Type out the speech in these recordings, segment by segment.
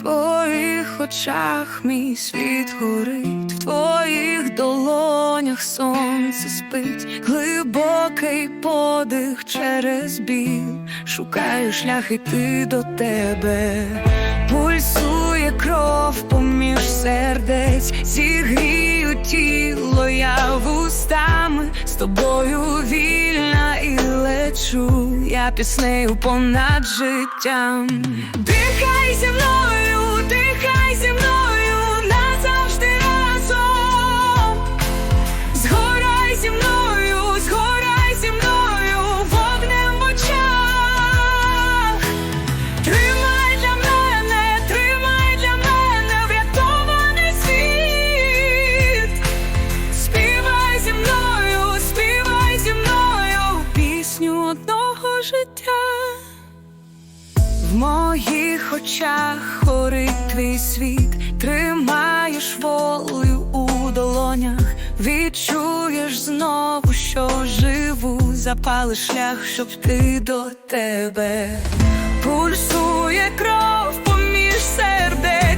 твоїх очах мій світ горить, в твоїх долонях сонце спить, глибокий подих через біль, шукаю шлях іти до тебе, пульсує кров поміж сердець, зігрію тіло я вустами, з тобою вільна і лечу, я піснею понад життям. Дихай зі мною, дихай моїх очах горить твій світ, тримаєш волю у долонях, відчуєш знову, що живу, запалиш шлях, щоб ти до тебе. Пульсує кров поміж сердець.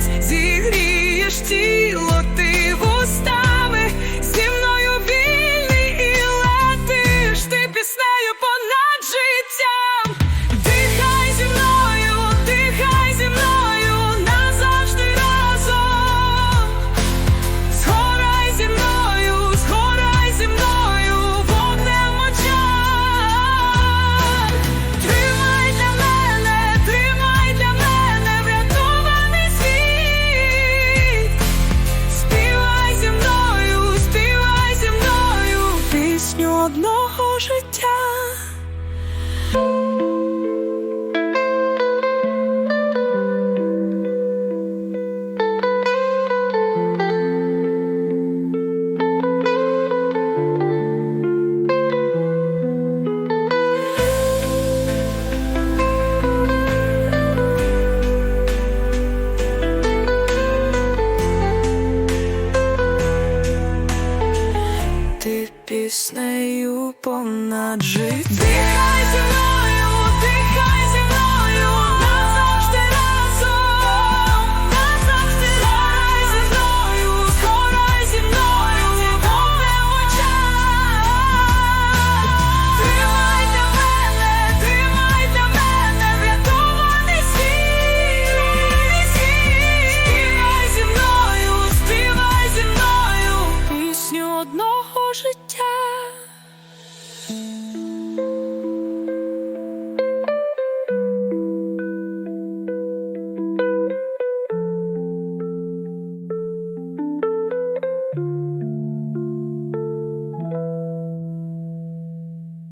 одного життя. піснею понад життя. Дихай зі мною, дихай. time.